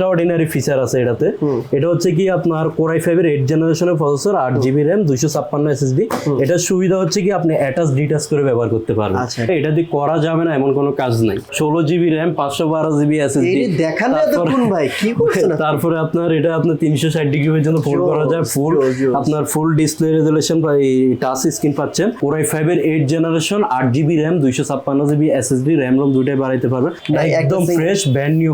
Extra ordinary feature আছে এটাতে। এটা হচ্ছে কি আপনার কোরাই ফাইভের এইট জেনারেশনের প্রসেসর আট জিবি র্যাম দুইশো ছাপ্পান্ন এসএসডি এটার সুবিধা হচ্ছে কি আপনি অ্যাটাচ ডিটাচ করে ব্যবহার করতে পারবেন। আচ্ছা। এটা দিয়ে করা যাবে না এমন কোনো কাজ নাই। ষোলো জিবি র্যাম পাঁচশো বারো জিবি এসএসডি দেখান ভাই কি তারপরে আপনার এটা আপনার তিনশো ষাট ডিগ্রি পর্যন্ত ফোল্ড করা যায়। ফুল. আপনার full display resolution touch screen পাচ্ছেন। কোরাই ফাইভের এইট জেনারেশন আট জিবি র্যাম দুইশো ছাপ্পান্ন জিবি এসএসডি র্যাম রোম দুটাই বাড়াইতে পারবেন। একদম ফ্রেশ ব্র্যান্ড নিউ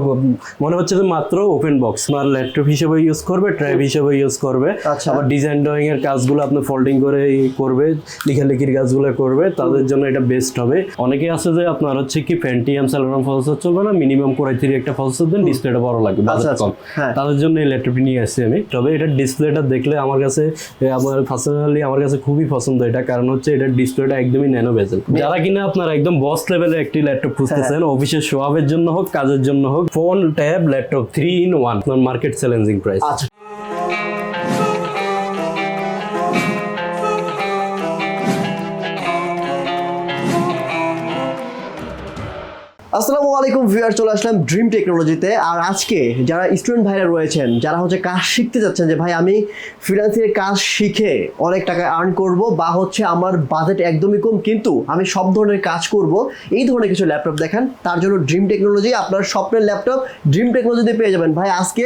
মনে হচ্ছে যে মাত্র ওপেন বক্স আর ল্যাপটপ হিসেবে ইউজ করবে ট্রাইভ হিসেবে ইউজ করবে। আচ্ছা। আবার ডিজাইন ড্রয়িং এর কাজগুলো আপনি ফোল্ডিং করে করবে লেখালেখির কাজগুলো করবে তাদের জন্য এটা বেস্ট হবে। অনেকে আছে যে আপনার হচ্ছে কি ফ্যান্টিয়াম স্যালোরাম প্রসেসর চলবে না মিনিমাম কোরাই থ্রি একটা প্রসেসর দেন ডিসপ্লেটা বড় লাগবে আচ্ছা, বাজেট আচ্ছা, কম। হ্যাঁ। তাদের জন্য এই ল্যাপটপটি নিয়ে আসছি আমি। তবে এটার ডিসপ্লেটা দেখলে আমার কাছে আমার পার্সোনালি আমার কাছে খুবই পছন্দ এটা কারণ হচ্ছে এটার ডিসপ্লেটা একদমই ন্যানো বেজেল যারা কিনা আপনার একদম বস লেভেলের একটি ল্যাপটপ খুঁজতেছেন অফিসের শোয়াবের জন্য হোক কাজের জন্য হোক phone tab laptop three in one market challenging price আচ্ছা। আসসালামু আলাইকুম ভিউয়ার চলে আসলাম ড্রিম টেকনোলজিতে আর আজকে যারা স্টুডেন্ট ভাইরা রয়েছেন, যারা হচ্ছে কাজ শিখতে যাচ্ছেন, যে ভাই আমি ফ্রিল্যান্সের কাজ শিখে অনেক টাকা আর্ন করব বা হচ্ছে আমার বাজেট একদমই কম, কিন্তু আমি সব ধরনের কাজ করব, এই ধরনের কিছু ল্যাপটপ দেখান। তার জন্য ড্রিম টেকনোলজি আপনার স্বপ্নের ল্যাপটপ ড্রিম টেকনোলজিতে পেয়ে যাবেন। ভাই, আজকে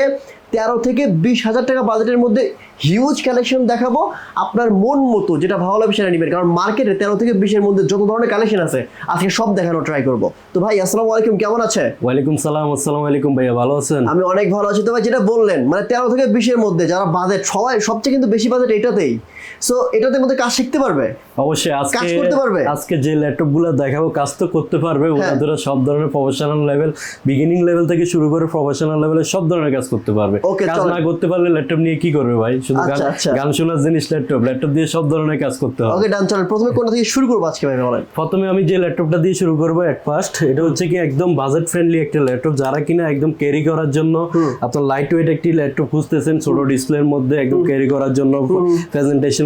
তেরো থেকে বিশ হাজার টাকা বাজেটের মধ্যে হিউজ কালেকশন দেখাবো। আপনার মন মতো যেটা ভালো লাগবে সেটা নেবেন। কারণ মার্কেটে তেরো থেকে বিশের মধ্যে যত ধরনের কালেকশন আছে আজকে সব দেখানো ট্রাই করব। তো ভাই আসসালামু আলাইকুম কেমন আছে? ওয়ালাইকুম সালাম আসসালামু আলাইকুম ভাইয়া ভালো আছেন? আমি অনেক ভালো আছি। তো ভাই যেটা বললেন মানে তেরো থেকে বিশের মধ্যে যারা বাজেট সবাই সবচেয়ে কিন্তু বেশি বাজেট এটাতেই। সো এটাতে মধ্যে কাজ শিখতে পারবে? অবশ্যই আজকে কাজ করতে পারবে? আজকে যে ল্যাপটপগুলো দেখাবো কাজ তো করতে পারবে। হ্যাঁ। সব ধরনের প্রফেশনাল লেভেল বিগিনিং লেভেল থেকে শুরু করে প্রফেশনাল লেভেলে সব ধরনের কাজ করতে পারবে। কাজ না করতে পারলে ল্যাপটপ নিয়ে কি করবে ভাই? শুধু আচ্ছা, গান- আচ্ছা। গান শোনার জিনিস ল্যাপটপ। ল্যাপটপ দিয়ে সব ধরনের কাজ করতে হবে। ওকে ডান চলেন প্রথমে কোনটা থেকে শুরু করব আজকে ভাই বলেন? প্রথমে আমি যে ল্যাপটপটা দিয়ে শুরু করব এক ফার্স্ট এটা হচ্ছে কি একদম বাজেট ফ্রেন্ডলি একটা ল্যাপটপ। যারা কিনা একদম ক্যারি করার জন্য আপনার লাইট ওয়েট একটি ল্যাপটপ খুঁজতেছেন ছোট ডিসপ্লের মধ্যে একদম ক্যারি করার জন্য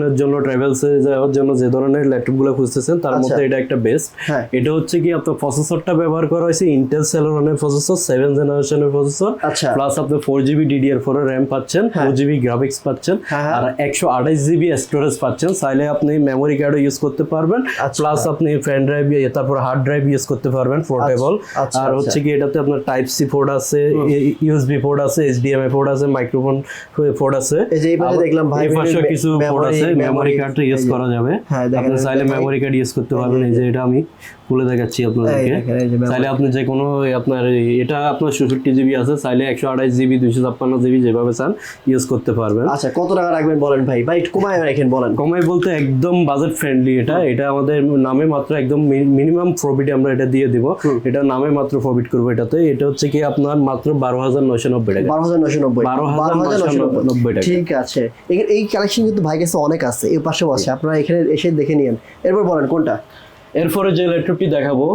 প্রেজেন্টেশনের জন্য ট্রাভেলসে যাওয়ার জন্য যে ধরনের ল্যাপটপগুলো খুঁজতেছেন তার আচ্ছা। মধ্যে এটা একটা বেস্ট হ্যাঁ। এটা হচ্ছে কি আপনার প্রসেসরটা ব্যবহার করা হয়েছে ইন্টেল সেলোরনের প্রসেসর সেভেন জেনারেশনের প্রসেসর আচ্ছা। প্লাস আপনি four GB DDR four RAM পাচ্ছেন ফোর জিবি গ্রাফিক্স পাচ্ছেন হ্যাঁ, হ্যাঁ। আর একশো আঠাইশ জিবি স্টোরেজ পাচ্ছেন চাইলে আপনি মেমোরি কার্ডও ইউজ করতে পারবেন আচ্ছা। প্লাস আপনি ফ্যান ড্রাইভ তারপর হার্ড ড্রাইভ ইউজ করতে পারবেন পোর্টেবল আচ্ছা, আর আচ্ছা। হচ্ছে কি এটাতে আপনার টাইপ সি পোর্ট আছে ইউএসবি পোর্ট আছে এইচডিএমআই পোর্ট আছে মাইক্রোফোন পোর্ট আছে এই যে এই পাশে দেখলাম ভাই কিছু পোর্ট আছে মেমোরি কার্ডটা কার্ড ইউজ করা যাবে হ্যাঁ, আপনি চাইলে। মেমোরি কার্ড ইউজ করতে পারবেন এই যে এটা আমি খুলে দেখাচ্ছি আপনাদেরকে। চাইলে আপনি যে কোনো আপনার এটা আপনার চৌষট্টি জিবি আছে চাইলে একশো আঠাইশ জিবি দুইশো ছাপ্পান্ন জিবি যেভাবে চান ইউজ করতে পারবেন। আচ্ছা কত টাকা রাখবেন বলেন ভাই? ভাই একটু কমায় রাখেন বলেন। কমাই বলতে একদম বাজেট ফ্রেন্ডলি এটা। এটা আমাদের নামে মাত্র একদম মিনিমাম প্রফিট আমরা এটা দিয়ে দিব। এটা নামে মাত্র প্রফিট করব এটাতে। এটা হচ্ছে কি আপনার মাত্র বারো হাজার নয়শো নব্বই টাকা। বারো হাজার নশো নব্বই। 12,990 টাকা। ঠিক আছে। এই- এই কালেকশন কিন্তু ভাই কাছে অনেক আছে। এই পাশেও আছে। আপনারা এখানে এসে দেখে নিন এরপর বলেন কোনটা? এরপরে যে ল্যাপটপটি দেখাবো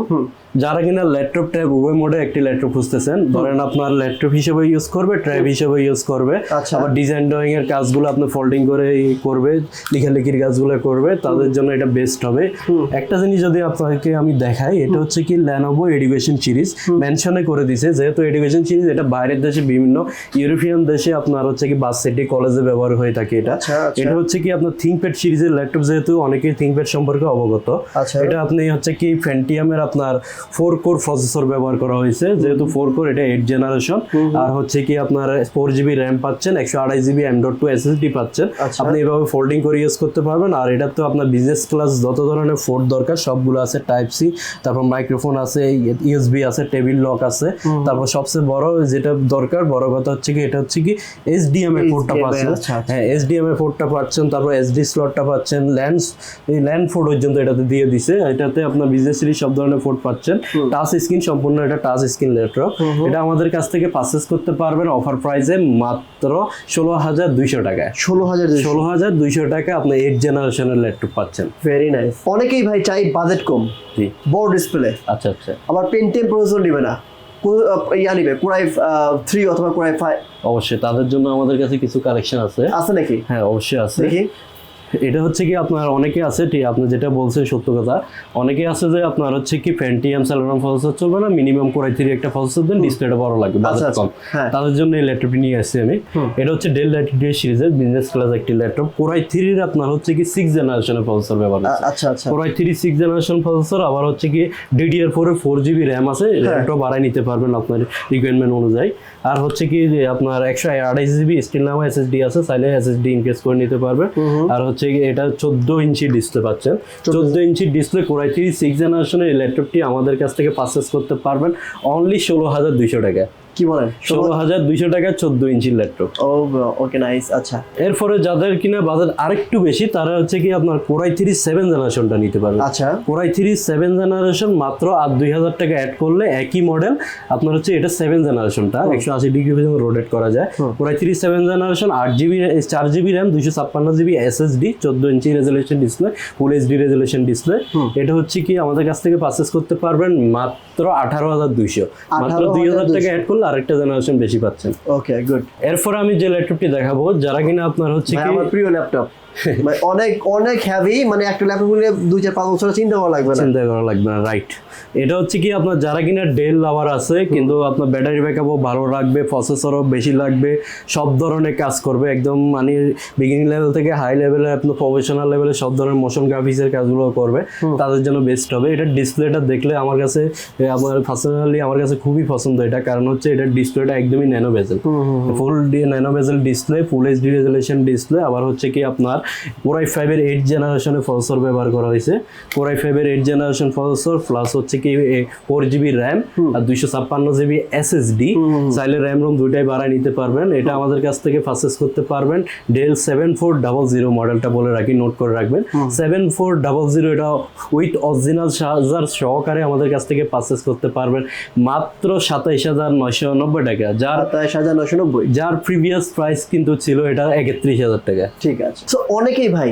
যারা কিনা ল্যাপটপ ট্যাব উভয় মোডে একটি ল্যাপটপ খুঁজতেছেন ধরেন আপনার ল্যাপটপ হিসেবে ইউজ করবে ট্যাব হিসেবে ইউজ করবে। আচ্ছা। আবার ডিজাইন ড্রয়িং এর কাজগুলো আপনি ফোল্ডিং করে করবে লেখালেখির কাজগুলো করবে তাদের জন্য এটা বেস্ট হবে। একটা জিনিস যদি আপনাকে আমি দেখাই এটা হচ্ছে কি ল্যানোভো এডুকেশন সিরিজ মেনশনে করে দিছে যেহেতু এডুকেশন সিরিজ এটা বাইরের দেশে বিভিন্ন ইউরোপিয়ান দেশে আপনার হচ্ছে কি বাস সিটি কলেজে ব্যবহার হয়ে থাকে এটা। আচ্ছা, আচ্ছা। এটা হচ্ছে কি আপনার থিংকপ্যাড সিরিজের ল্যাপটপ যেহেতু অনেকেই থিংকপ্যাড সম্পর্কে অবগত। আচ্ছা। এটা আপনি হচ্ছে কি ফ্যান্টিয়ামের আপনার ফোর কোর প্রসেসর ব্যবহার করা হয়েছে যেহেতু ফোর কোর এটা এইট জেনারেশন আর হচ্ছে কি আপনার ফোর জিবি র্যাম পাচ্ছেন একশো আড়াই GB M dot two SSD পাচ্ছেন। আচ্ছা। আপনি এভাবে ফোল্ডিং করে ইউজ করতে পারবেন আর এটা তো আপনার বিজনেস ক্লাস যত ধরনের ফোর্ড দরকার সবগুলো আছে টাইপ সি তারপর মাইক্রোফোন আছে ইউএসবি আছে টেবিল লক আছে। তারপর সবচেয়ে বড় যেটা দরকার বড় কথা হচ্ছে কি এটা হচ্ছে কি এইচডিএমআই পোর্টটা HDMI, পাচ্ছেন। আচ্ছা। হ্যাঁ এইচডিএমআই পোর্টটা পাচ্ছেন তারপর এসডি স্লটটা পাচ্ছেন ল্যান্ড এই ল্যান্ড ফোর্ড পর্যন্ত এটাতে দিয়ে দিছে। এটাতে আপনার বিজনেস সিরিজ সব ধরনের ফোর্ড পাচ্ছেন। টাচ স্ক্রিন সম্পূর্ণ এটা টাচ স্ক্রিন ল্যাপটপ এটা আমাদের কাছ থেকে পারচেস করতে পারবেন অফার প্রাইসে মাত্র ষোলো হাজার দুইশো টাকায় ষোলো হাজার ষোলো হাজার দুইশো টাকা আপনি এইট জেনারেশনের ল্যাপটপ পাচ্ছেন। ভেরি নাইস অনেকেই ভাই চাই বাজেট কম। জি। বড় ডিসপ্লে আচ্ছা আচ্ছা। আবার পেন্টিএম প্রসেসর নিবে না। কো- ইয়া নিবে কোরাই থ্রি অথবা কোরাই ফাইভ অবশ্যই তাদের জন্য আমাদের কাছে কিছু কালেকশন আছে। আছে নাকি? হ্যাঁ অবশ্যই আছে। এটা হচ্ছে কি আপনার অনেকে আছে আপনি যেটা বলছেন সত্য কথা। অনেকে আছে যে আপনার হচ্ছে কি ফ্যান্টিয়াম স্যালোরাম প্রসেসর চলবে না মিনিমাম কোরাই থ্রি একটা প্রসেসর দেন ডিসপ্লেটা বড় লাগবে আচ্ছা, বাজেট আচ্ছা। কম। হ্যাঁ। তাদের জন্য এই ল্যাপটপটি নিয়ে আসছি আমি। এটা হচ্ছে ডেল ল্যাটিটিউড সিরিজের বিজনেস ক্লাস একটি ল্যাপটপ কোরাই থ্রির আপনার হচ্ছে কি সিক্স জেনারেশনের প্রসেসর ব্যবহার আচ্ছা আচ্ছা। Core i three six generation processor আবার হচ্ছে কি DDR four four GB RAM আছে। ল্যাপটপ বাড়াই নিতে পারবেন আপনার রিকোয়ারমেন্ট অনুযায়ী। আর হচ্ছে কি যে আপনার একশো আড়াইশ জিবি স্টিল নামা এসএসডি আছে চাইলে এসএসডি ইনকেস করে নিতে পারবে। আর হচ্ছে কি এটা চোদ্দ ইঞ্চি ডিসপ্লে পাচ্ছেন। চোদ্দ ইঞ্চি display core i three six জেনারেশনের ল্যাপটপটি আমাদের কাছ থেকে পারচেস করতে পারবেন। অনলি ষোলো হাজার দুইশো টাকা কি বলেন? ষোলো হাজার দুইশো টাকা চোদ্দ ইঞ্চির ল্যাপটপ। ও ওকে নাইস আচ্ছা। এরপরে যাদের কিনা বাজার আরেকটু বেশি তারা হচ্ছে কি আপনার কোরাই থ্রি সেভেন জেনারেশনটা নিতে পারবে। আচ্ছা। কোরাই থ্রি সেভেন জেনারেশন মাত্র আর দুই হাজার টাকা অ্যাড করলে একই মডেল আপনার হচ্ছে এটা সেভেন জেনারেশনটা একশো আশি ডিগ্রি পর্যন্ত রোটেট করা যায়। Core i three seven generation আট জিবি চার জিবি র্যাম দুইশো ছাপ্পান্ন জিবি এসএসডি চোদ্দ ইঞ্চি resolution display full HD resolution display এটা হচ্ছে কি আমাদের কাছ থেকে পারচেস করতে পারবেন মাত্র আঠারো হাজার দুইশো। মাত্র দুই হাজার টাকা অ্যাড করলে আরেকটা জেনারেশন বেশি পাচ্ছেন। ওকে গুড এরপর আমি যে ল্যাপটপটি দেখাবো যারা কিনা আপনার হচ্ছে কি আমার প্রিয় ল্যাপটপ অনেক অনেক হেভি মানে একটা ল্যাপটপ নিলে দুই চার পাঁচ বছর চিন্তা করা লাগবে না? চিন্তা করা লাগবে না রাইট এটা হচ্ছে কি আপনার যারা কিনা ডেল লাভার আছে কিন্তু আপনার ব্যাটারি ব্যাকআপও ভালো রাখবে প্রসেসরও বেশি লাগবে সব ধরনের কাজ করবে একদম মানে বিগিনিং লেভেল থেকে হাই লেভেলের আপনার প্রফেশনাল লেভেলে সব ধরনের মোশন গ্রাফিক্সের কাজগুলো করবে তাদের জন্য বেস্ট হবে। এটা ডিসপ্লেটা দেখলে আমার কাছে আমার পার্সোনালি আমার কাছে খুবই পছন্দ এটা কারণ হচ্ছে এটার ডিসপ্লেটা একদমই nano bezel full nano bezel display full HD resolution display আবার হচ্ছে কি আপনার কোরাই ফাইভের এইট জেনারেশনের প্রসেসর ব্যবহার করা হয়েছে। কোরাই ফাইভের এইট জেনারেশন প্রসেসর প্লাস হচ্ছে কি ফোর জিবি র্যাম আর দুইশো ছাপ্পান্ন জিবি এসএসডি চাইলে র্যাম রোম দুইটাই বাড়ায় নিতে পারবেন। এটা আমাদের কাছ থেকে পারচেস করতে পারবেন। Dell seven four double zero মডেলটা বলে রাখি নোট করে রাখবেন। সেভেন ফোর ডাবল জিরো এটা উইথ অরিজিনাল চার্জার সহকারে আমাদের কাছ থেকে পারচেস করতে পারবেন। মাত্র সাতাইশ হাজার নয়শো নব্বই টাকা। যার সাতাশ হাজার নশো নব্বই। যার প্রিভিয়াস প্রাইস কিন্তু ছিল এটা একত্রিশ হাজার টাকা। ঠিক আছে। তো অনেকেই ভাই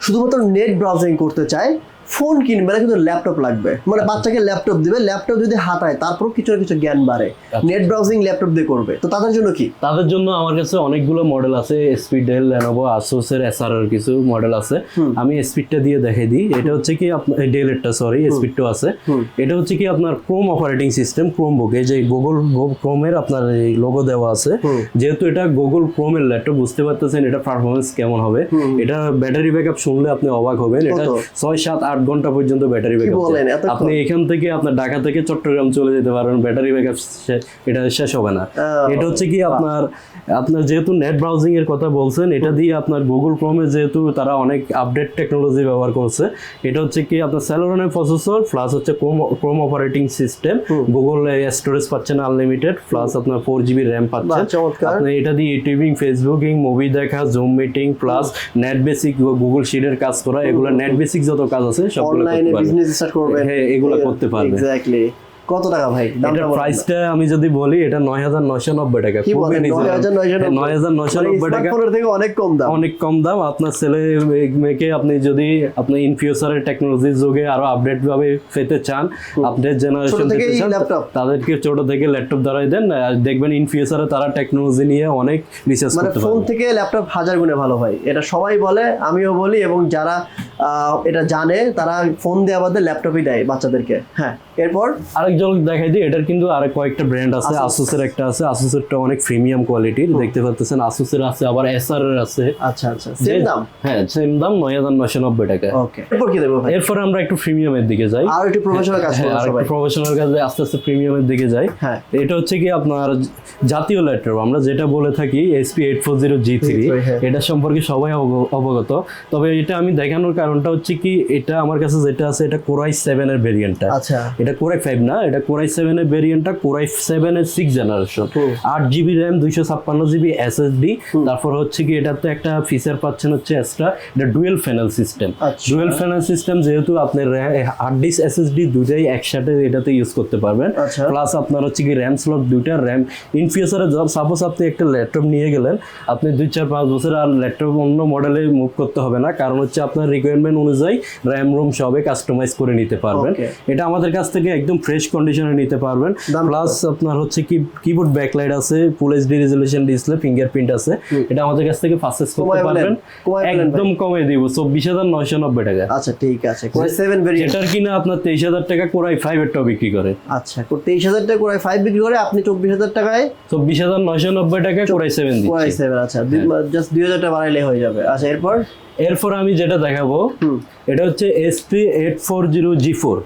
শুধুমাত্র নেট ব্রাউজিং করতে চায় ফোন কিনবে না কিন্তু ল্যাপটপ লাগবে। মানে বাচ্চাকে ল্যাপটপ দিবে ল্যাপটপ যদি হাতায় তারপরও কিছু না কিছু জ্ঞান বাড়ে। নেট ব্রাউজিং ল্যাপটপ দিয়ে করবে। তো তাদের জন্য কি? তাদের জন্য আমার কাছে অনেকগুলো মডেল আছে স্পিড ডেল লেনোভো আসুসের এসআর এর কিছু মডেল আছে। আমি স্পিডটা দিয়ে দেখাই দিই। এটা হচ্ছে কি আপনার ডেলেরটা সরি স্পিডটাও আছে। এটা হচ্ছে কি আপনার ক্রোম অপারেটিং সিস্টেম ক্রোম বুকে যে গুগল ক্রোমের আপনার এই লোগো দেওয়া আছে। যেহেতু এটা গুগল ক্রোমের ল্যাপটপ বুঝতে পারতেছেন এটা পারফরমেন্স কেমন হবে। এটা ব্যাটারি ব্যাকআপ শুনলে আপনি অবাক হবেন। এটা? ছয় সাত আট ঘণ্টা পর্যন্ত ব্যাটারি ব্যাকআপ আপনি এখান থেকে আপনার ঢাকা থেকে চট্টগ্রাম চলে যেতে পারবেন ব্যাটারি ব্যাকআপ এটা শেষ হবে না। এটা হচ্ছে কি আপনার আপনার যেহেতু নেট ব্রাউজিং এর কথা বলছেন এটা দিয়ে আপনার গুগল ক্রোমে যেহেতু তারা অনেক আপডেট টেকনোলজি ব্যবহার করছে এটা হচ্ছে কি আপনার স্যালোরনের প্রসেসর প্লাস হচ্ছে Chrome operating system Google storage পাচ্ছেন আনলিমিটেড প্লাস আপনার ফোর জিবি র্যাম পাচ্ছেন আপনি এটা দিয়ে ইউটিউবিং ফেসবুকিং মুভি দেখা zoom meeting plus net basic Google শিটের কাজ করা এগুলো নেট বেসিক যত কাজ আছে অনলাইনে বিজনেস স্টার্ট করবেন। হ্যাঁ, এগুলো করতে পারবেন এক্স্যাক্টলি কত টাকা ভাই? এটার প্রাইসটা আমি যদি বলি এটা নয় হাজার নয়শো নব্বই টাকা। কি বলেন reasonable। নয় হাজার নয়শো হ্যাঁ, নয় হাজার নয়শো নব্বই টাকা। স্মার্টফোনের থেকে অনেক কম দাম। অনেক কম দাম। আপনার ছেলে মেয়েকে আপনি যদি আপনি ইন ফিউচারের টেকনোলজির যুগে আরও আপডেট ভাবে পেতে চান আপডেট জেনারেশন পেতে চান তাদেরকে ছোট থেকে ল্যাপটপ ধরাই দেন। দেখবেন ইন ফিউচারে তারা টেকনোলজি নিয়ে অনেক রিসার্চ মানে করতে ফোন থেকে ল্যাপটপ হাজার গুণে ভালো হয়। এটা সবাই বলে আমিও বলি এবং যারা আহ, এটা জানে তারা ফোন দেওয়া বাদে ল্যাপটপই দেয় বাচ্চাদেরকে। হ্যাঁ এরপর? আরেকজন দেখাই দিই এটার কিন্তু আরেক কয়েকটা ব্র্যান্ড আছে। আসুসের একটা আছে। আসুসেরটা অনেক প্রিমিয়াম কোয়ালিটির দেখতে পাচ্ছেন আসুসের আছে আবার এসআর এর আছে। আচ্ছা আচ্ছা। সেম দাম? হ্যাঁ সেম দাম নয় হাজার নয়শো নব্বই টাকা। ওকে এরপর কি দেবো ভাই? এরপর আমরা একটু প্রিমিয়ামের দিকে যাই। আর একটু প্রফেশনাল কাজ হ্যাঁ করব আর সবাই। প্রফেশনাল কাজে আস্তে আস্তে প্রিমিয়ামের দিকে যাই। হ্যাঁ। এটা হচ্ছে কি আপনার জাতীয় ল্যাপটপ আমরা যেটা বলে থাকি SP eight four zero G three হ্যাঁ। এটা সম্পর্কে সবাই অব- অবগত। তবে এটা আমি দেখানোর কারণটা হচ্ছে কি এটা আমার কাছে যেটা আছে এটা কোরাই সেভেন এর ভেরিয়েন্টটা আচ্ছা। এটা কোরাই ফাইভ না এটা কোরাই সেভেন এর ভেরিয়েন্টটা কোরাই সেভেন এর সিক্স জেনারেশন আট জিবি র্যাম দুইশো ছাপ্পান্ন জিবি এসএসডি তারপর হচ্ছে কি এটাতে একটা ফিচার পাচ্ছেন হচ্ছে এক্সট্রা এটা ডুয়েল ফ্যানেল সিস্টেম আচ্ছা। ডুয়েল ফ্যানেল সিস্টেম যেহেতু আপনার হার্ড ডিস্ক এসএসডি দুটাই একসাথে এটাতে ইউজ করতে পারবেন। আচ্ছা। প্লাস আপনার হচ্ছে কি র্যাম স্লট দুইটা র্যাম ইন ফিউচারে সাপোজ আপনি একটা ল্যাপটপ নিয়ে গেলেন আপনি দুই চার পাঁচ বছর আর ল্যাপটপ অন্য মডেলে মুভ করতে হবে না কারণ হচ্ছে আপনার রিকোয়ারমেন্ট অনুযায়ী র্যাম রোম সবে কাস্টমাইজ করে নিতে পারবেন। এটা আমাদের কাছ থেকে একদম ফ্রেশ কন্ডিশনে নিতে পারবেন। প্লাস আপনার হচ্ছে কি কিবোর্ড ব্যাকলাইট আছে full HD resolution display fingerprint আছে। এটা আমাদের কাছ থেকে পারচেজ করতে পারবেন। একদম কমে দিব চব্বিশ হাজার নয়শো নব্বই টাকা। আচ্ছা ঠিক আছে। কোরাই সেভেন ভেরিয়েন্ট যেটার কিনা আপনার তেইশ হাজার টাকা কোরাই ফাইভ এরটাও বিক্রি করে। আচ্ছা তেইশ হাজার টাকা কোরাই ফাইভ বিক্রি করে আপনি চব্বিশ হাজার টাকায় চব্বিশ হাজার নয়শো নব্বই টাকা core i seven core i দিচ্ছি সেভেন আচ্ছা জাস্ট দুই হাজার টাকা বাড়াইলে হয়ে যাবে। আচ্ছা এরপর? এরপর আমি যেটা দেখাবো এটা হচ্ছে S SP eight four zero G four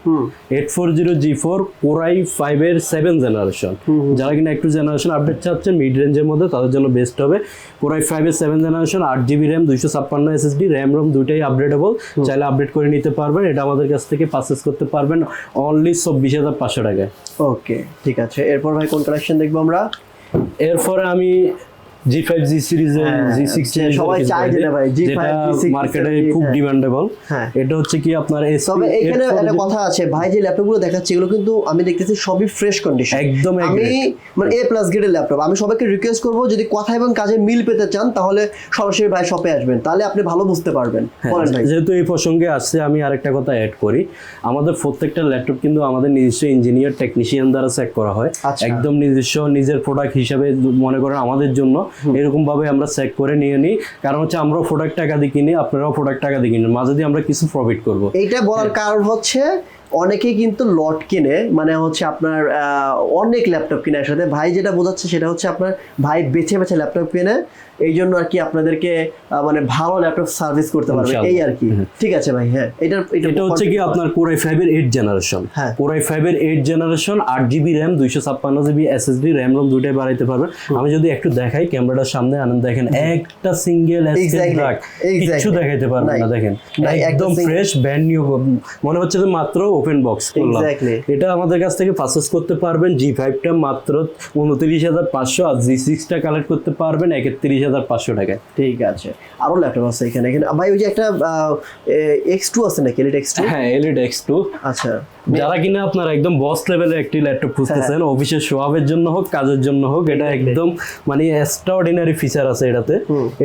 eight four zero G four core i five এর সেভেন জেনারেশন যারা কিনা একটু জেনারেশন আপডেট চাচ্ছে মিড রেঞ্জের মধ্যে তাদের জন্য বেস্ট হবে। কোরাই ফাইভ এর সেভেন জেনারেশন আট জিবি র্যাম দুইশো ছাপ্পান্ন এসএসডি র্যাম রোম দুইটাই আপডেটেবল চাইলে আপডেট করে নিতে পারবেন এটা আমাদের কাছ থেকে পারচেস করতে পারবেন অনলি চব্বিশ হাজার পাঁচশো টাকায়। ওকে ঠিক আছে। এরপর ভাই কোন কালেকশন দেখব আমরা? এরপরে আমি জি ফাইভ জি হ্যাঁ, জি সবাই চায় যেটা ভাই, G5, যেটা G6 মার্কেটে হ্যাঁ। খুব ডিমান্ডেবল হ্যাঁ। এটা হচ্ছে কি আপনার তবে এখানে একটা কথা আছে ভাই যে ল্যাপটপগুলো দেখাচ্ছে এগুলো কিন্তু আমি দেখতেছি সবই ফ্রেশ কন্ডিশন একদম আমি মানে এ প্লাস গ্রেডের ল্যাপটপ আমি সবাইকে রিকোয়েস্ট করব যদি কথা এবং কাজে মিল পেতে চান তাহলে সরাসরি ভাই শপে আসবেন। তাহলে আপনি ভালো বুঝতে পারবেন। হ্যাঁ, বলেন ভাই। যেহেতু এই প্রসঙ্গে আসছে আমি আরেকটা কথা অ্যাড করি। আমাদের প্রত্যেকটা ল্যাপটপ কিন্তু আমাদের নিজস্ব ইঞ্জিনিয়ার টেকনিশিয়ান দ্বারা চেক করা হয়। আচ্ছা। একদম নিজস্ব নিজের প্রোডাক্ট হিসাবে মনে করেন আমাদের জন্য। এরকম ভাবে আমরা চেক করে নিয়ে নিই। কারণ হচ্ছে আমরাও প্রোডাক্ট টাকা দিয়ে কিনি আপনারাও প্রোডাক্ট টাকা দিয়ে কিনেন। মাঝে দিয়ে আমরা কিছু প্রফিট করব। এইটা বলার কারণ হচ্ছে অনেকেই কিন্তু লট কিনে মানে হচ্ছে আপনার আহ, অনেক ল্যাপটপ কিনে একসাথে। ভাই যেটা বোঝাচ্ছে সেটা হচ্ছে আপনার ভাই বেছে বেছে ল্যাপটপ কিনে। এই জন্য আর কি আপনাদেরকে মানে ভালো ল্যাপটপ সার্ভিস করতে পারবে। এই আর কি। ঠিক আছে ভাই হ্যাঁ এটার এটা হচ্ছে কি আপনার কোরাই ফাইভ এর এইট জেনারেশন হ্যাঁ। কোরাই ফাইভ এর এইট জেনারেশন আট জিবি র্যাম দুইশো ছাপ্পান্ন জিবি এসএসডি র্যাম রোম দুইটাই বাড়াইতে পারবেন। আমি যদি একটু দেখাই ক্যামেরাটার সামনে আনেন দেখেন একটা সিঙ্গেল কিছু দেখাইতে পারবেন না দেখেন। একদম ফ্রেশ ব্র্যান্ড নিউ মনে হচ্ছে যে মাত্র ওপেন বক্স করলাম. এটা আমাদের কাছ থেকে পারচেস করতে পারবেন জি ফাইভটা মাত্র উনত্রিশ হাজার পাঁচশো আর জি সিক্সটা কালেক্ট করতে পারবেন একত্রিশ হাজার পাঁচশো টাকায়। ঠিক আছে। আরও ল্যাপটপ আছে এখানে। এখানে ভাই ওই যে একটা এক্স টু আছে নাকি এলিট এক্স টু হ্যাঁ এলিট এক্স টু আচ্ছা। যারা কিনা আপনার একদম বস লেভেলের একটি ল্যাপটপ খুঁজতেছেন। অফিসের শোয়াবের জন্য হোক কাজের জন্য হোক এটা একদম মানে এক্সট্রাঅর্ডিনারি ফিচার আছে এটাতে।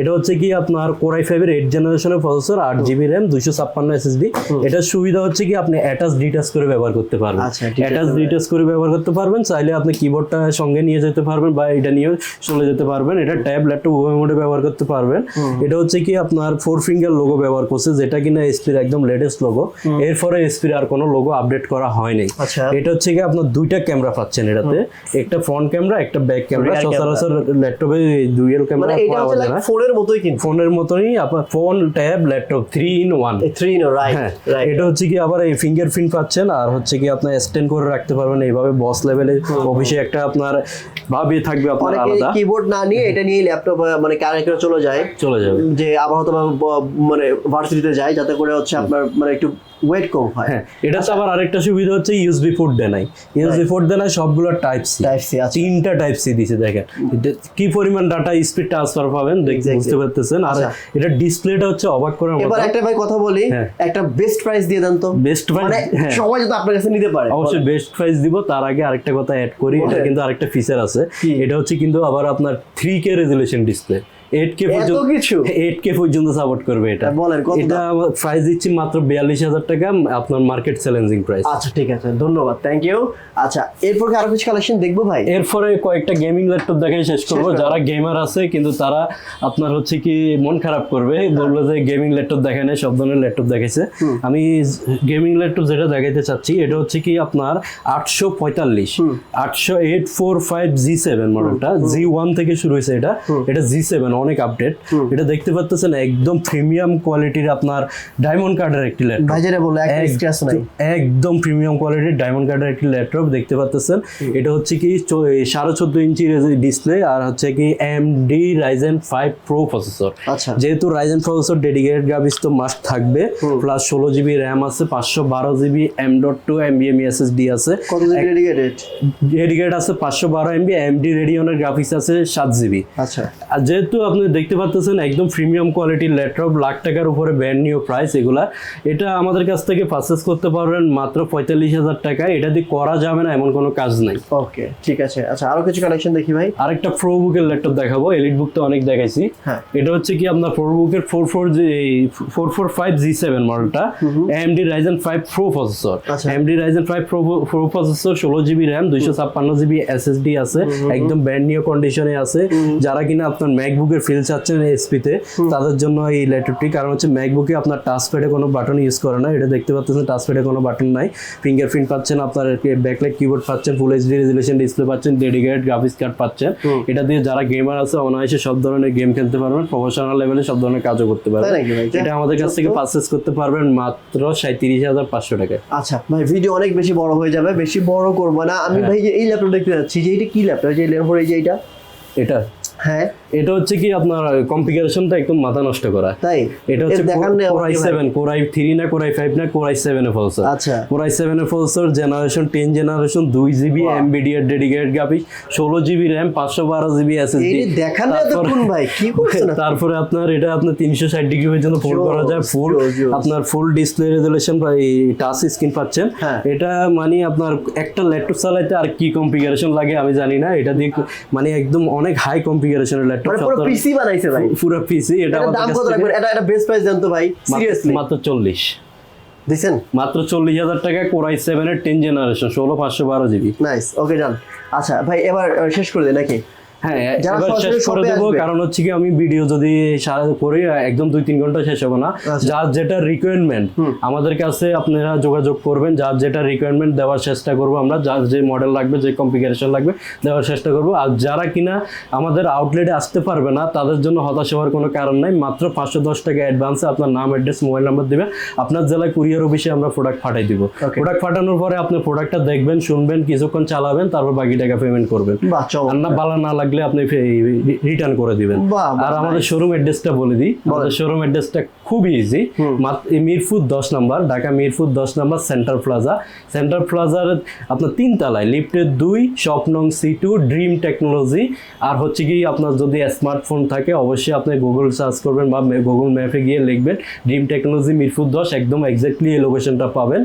এটা হচ্ছে কি আপনার কোরাই ফাইভের এইট জেনারেশনের প্রসেসর আট জিবি র্যাম দুইশো ছাপ্পান্ন এসএসডি এটার সুবিধা হচ্ছে কি আপনি অ্যাটাচ ডিটাচ করে ব্যবহার করতে পারবেন। আচ্ছা, অ্যাটাচ করে। ডিটাচ করে ব্যবহার করতে পারবেন চাইলে আপনি কিবোর্ডটা সঙ্গে নিয়ে যেতে পারবেন বা এটা নিয়ে চলে যেতে পারবেন। এটা ট্যাব ল্যাপটপ মোডে ব্যবহার করতে পারবেন। এটা হচ্ছে কি আপনার ফোর ফিঙ্গার লোগো ব্যবহার করছে যেটা কিনা এসপির একদম লেটেস্ট লোগো এরপরে এসপির আর কোনো লোগো আপডেট করা হয়নি আচ্ছা। এটা হচ্ছে কি আপনার দুইটা ক্যামেরা পাচ্ছেন এটাতে। একটা ফ্রন্ট ক্যামেরা একটা ব্যাক ক্যামেরা সচরাচর ল্যাপটপে দুইয়ের ক্যামেরা পাওয়া যায় না। ফোনের মতোই কিন্তু। ফোনের মতনই আপনার phone tab laptop three in one three no right এটা হচ্ছে কি আবার এই ফিঙ্গারপ্রিন্ট পাচ্ছেন আর হচ্ছে কি আপনার স্ট্যান্ড করে রাখতে পারবেন। এইভাবে বস লেভেলে অফিসে একটা আপনার ভাবে থাকবে আপনার আলাদা। কিবোর্ড না নিয়ে এটা নিয়ে ল্যাপটপ মানে কানেক্ট করে চলে যায়? চলে যাবে। যে আবার হয়তো মানে ভার্সিটিতে যায় যাতে করে হচ্ছে আপনার মানে একটু ওয়েট কম হয়। হ্যাঁ এটা তো আবার আরেকটা সুবিধা হচ্ছে ইউএসবি পোর্ট দেয় নাই ইউএসবি পোর্ট দেয় নাই সবগুলো টাইপ সি টাইপ সি আছে তিনটা টাইপ সি দিছে দেখেন। কি পরিমাণ ডাটা স্পিড ট্রান্সফার পাবেন দেখ- Exactly. বুঝতে পারতেছেন। আর আচ্ছা। এটা ডিসপ্লেটা হচ্ছে অবাক করার মতো। এবার একটা ভাই কথা বলি হ্যাঁ। একটা বেস্ট প্রাইস দিয়ে দেন তো। বেস্ট প্রাইস মানে হ্যাঁ। সবাই যাতে আপনার কাছে নিতে পারে। অবশ্যই বেস্ট প্রাইস দিব তার আগে আরেকটা কথা অ্যাড করি। এটা কিন্তু আরেকটা ফিচার আছে। এটা হচ্ছে কিন্তু আবার আপনার three K resolution display that পর্যন্ত কিছু? পর্যন্ত সাপোর্ট করবে এটা। বলেন কত এটা প্রাইস দিচ্ছি মাত্র 42000 টাকা আপনার মার্কেট চ্যালেঞ্জিং প্রাইস আচ্ছা ঠিক আছে ধন্যবাদ থ্যাংক ইউ আচ্ছা এরপর আরও কিছু কালেকশন দেখব ভাই? এরপরে কয়েকটা গেমিং ল্যাপটপ দেখাই শেষ করব। যারা গেমার আছে কিন্তু তারা আপনার হচ্ছে কি মন খারাপ করবে। বলল যে গেমিং ল্যাপটপ দেখে নেই সব ধরনের ল্যাপটপ দেখাইছে। আমি গেমিং ল্যাপটপ যেটা দেখাইতে চাচ্ছি এটা হচ্ছে কি আপনার 845 800 845 জি7 মডেলটা ওয়ান থেকে শুরু হয়েছে এটা। এটা জি সেভেন অনেক আপডেট এটা দেখতে পাচ্ছেন একদম প্রিমিয়াম কোয়ালিটির আপনার ডায়মন্ড কার্ডের একটি ল্যাপটপ ভাই যেটা একটা একদম- স্ক্র্যাচ নাই? একদম প্রিমিয়াম কোয়ালিটির ডায়মন্ড কার্ডের একটি ল্যাপটপ দেখতে পাচ্ছেন এটা হচ্ছে কি সাড়ে চোদ্দ ইঞ্চি ডিসপ্লে আর হচ্ছে কি AMD Ryzen five pro processor আচ্ছা। যেহেতু রাইজেন প্রসেসর ডেডিকেটেড গ্রাফিক্স তো মাস্ট থাকবে প্লাস ষোলো জিবি র্যাম আছে পাঁচশো বারো GB M dot two এমবিএম SSD আছে। ডেডিকেটেড ডেডিকেট আছে পাঁচশো বারো এমবি এমডি রেডিয়নের গ্রাফিক্স আছে সাত জিবি আচ্ছা। আর যেহেতু আপনি দেখতে পাচ্ছেন একদম প্রিমিয়াম কোয়ালিটির ল্যাপটপ লাখ টাকার উপরে ব্র্যান্ড নিউ প্রাইস এগুলা। এটা আমাদের কাছ থেকে পারচেস করতে পারবেন মাত্র পঁয়তাল্লিশ হাজার টাকায়। এটা দিয়ে করা যাবে না এমন কোনো কাজ নাই। ওকে ঠিক আছে। আচ্ছা আরও কিছু কালেকশন দেখি ভাই। আরেকটা প্রো বুকের ল্যাপটপ দেখাবো এলিট বুক তো অনেক দেখাইছি। হ্যাঁ। এটা হচ্ছে কি আপনার প্রো বুকের four four four four five G seven মডেলটা AMD Ryzen five pro processor. AMD Ryzen five pro pro processor ষোলো জিবি র্যাম দুইশো ছাপ্পান্ন জিবি এসএসডি আছে। একদম ব্র্যান্ড নিউ কন্ডিশনে আছে। যারা কিনা আপনার ম্যাকবুকের ফিল চাচ্ছেন এসপিতে তাদের জন্য এই ল্যাপটপটি কারণ হচ্ছে ম্যাকবুকে আপনার টাচ প্যাডে কোনো বাটন ইউজ করে না এটা দেখতে পাচ্ছেন টাচ প্যাডে কোনো বাটন নাই। ফিঙ্গারপ্রিন্ট পাচ্ছেন আপনার ব্যাকলাইট কিবোর্ড পাচ্ছেন ফুল এইচডি রেজুলেশন ডিসপ্লে পাচ্ছেন ডেডিকেটেড গ্রাফিক্স কার্ড পাচ্ছেন। এটা দিয়ে যারা গেমার আছে অনায়াসে সব ধরনের গেম খেলতে পারবেন প্রফেশনাল লেভেলে সব ধরনের কাজও করতে পারবেন। এটা আমাদের কাছ থেকে পারচেস করতে পারবেন মাত্র সাঁত্রিশ হাজার পাঁচশো টাকায়। আচ্ছা ভাই ভিডিও অনেক বেশি বড় হয়ে যাবে বেশি বড় করব না। আমি ভাই এই ল্যাপটপ দেখতে যাচ্ছি যে এটা কি ল্যাপটপ যে লেনোভোর এই যে এটা? এটা। হ্যাঁ। এটা হচ্ছে কি আপনার কনফিগারেশনটা একদম মাথা নষ্ট করা। তাই? এটা হচ্ছে এর ভাই। সেভেন কোরাই থ্রি না কোরাই ফাইভ না কোরাই সেভেন এ ফলসর আচ্ছা। কোরাই সেভেন এ ফলসর জেনারেশন টেন জেনারেশন দুই জিবি Wow. এমবিডিএর ডেডিকেটেড গ্রাফিক্স ষোলো জিবি র্যাম পাঁচশো বারো জিবি এই এসএসডি যে দেখার নেই এতক্ষণ ভাই? কি করছেন তারপরে আপনার এটা আপনার তিনশো ষাট ডিগ্রি পর্যন্ত ফোল্ড করা যায়। ফুল. আপনার ফুল ডিসপ্লে রেজুলেশন বা টাচ স্ক্রিন পাচ্ছেন। হ্যাঁ। এটা মানে আপনার একটা ল্যাপটপ চালাইতে আর কি কনফিগারেশন লাগে আমি জানি না। এটা দিয়ে মানে একদম অনেক হাই কনফিগারেশনের পুরো পিসি বানাইছে ভাই। পুরো পিসি এটা দাম কত রাখবেন? এটা এটা বেস্ট প্রাইস দেন তো ভাই। মাত্র- সিরিয়াসলি মাত্র চল্লিশ। দিছেন? মাত্র চল্লিশ হাজার টাকা কোরাই সেভেনের টেন জেনারেশন ষোলো পাঁচশো বারো জিবি নাইস ওকে ডান আচ্ছা ভাই এবার শেষ করে দিই নাকি? হ্যাঁ শেষ করে দেবো কারণ হচ্ছে কি আমি ভিডিও যদি সারা করি একদম দুই তিন ঘণ্টা শেষ হবে না। আচ্ছা। যার যেটা রিকোয়ারমেন্ট আমাদের কাছে আপনারা যোগাযোগ করবেন যার যেটা রিকোয়ারমেন্ট দেওয়ার চেষ্টা করব আমরা যার যে মডেল লাগবে যে কনফিগারেশন লাগবে দেওয়ার চেষ্টা করব। আর যারা কিনা আমাদের আউটলেটে আসতে পারবে না তাদের জন্য হতাশ হওয়ার কোনো কারণ নাই। মাত্র পাঁচশো দশ টাকা অ্যাডভান্সে আপনার নাম অ্যাড্রেস মোবাইল নাম্বার দিবেন আপনার জেলায় কুরিয়ার অফিসে আমরা প্রোডাক্ট পাঠাই দিব। প্রোডাক্ট পাঠানোর পরে আপনি প্রোডাক্টটা দেখবেন শুনবেন কিছুক্ষণ চালাবেন তারপর বাকি টাকা পেমেন্ট করবেন আর না ভালো না লাগলে আপনি রিটার্ন করে দিবেন। আর আমাদের শোরুম অ্যাড্রেসটা বলে দিই। আমাদের শোরুম অ্যাড্রেসটা খুব ইজি মিরপুর দশ নাম্বার ঢাকা মিরপুর দশ নাম্বার সেন্টার প্লাজা সেন্টার প্লাজার আপনার তিন তলায় লিফটের দুই শপ নং সি টু ড্রিম টেকনোলজি আর হচ্ছে কি আপনার যদি স্মার্টফোন থাকে অবশ্যই আপনি গুগল সার্চ করবেন বা গুগল ম্যাপে গিয়ে লিখবেন ড্রিম টেকনোলজি মিরপুর দশ একদম এক্স্যাক্টলি এই লোকেশনটা পাবেন।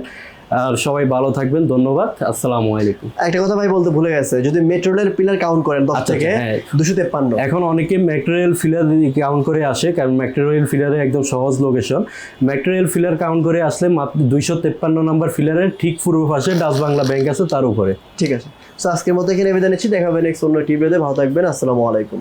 সবাই ভালো থাকবেন ধন্যবাদ আসসালামু আলাইকুম। একটা কথা ভাই বলতে ভুলে গেছে যদি মেট্রো পিলার কাউন্ট করেন দশ আচ্ছা, থেকে হ্যাঁ। দুশো তেপ্পান্ন। এখন অনেকে ম্যাটেরিয়াল ফিলার কাউন্ট করে আসে কারণ ম্যাটেরিয়াল ফিলারে একদম সহজ লোকেশন ম্যাটেরিয়াল ফিলার কাউন্ট করে আসলে মাত্র দুইশো তেপ্পান্ন নম্বর ফিলারের ঠিক পূর্ব পাশে ডাচ বাংলা ব্যাংক আছে তার উপরে। ঠিক আছে। তো আজকের মতো এখানে বিদায় নিচ্ছি দেখা হবে নেক্সট অন্য টিভিতে ভালো থাকবেন আসসালামু আলাইকুম।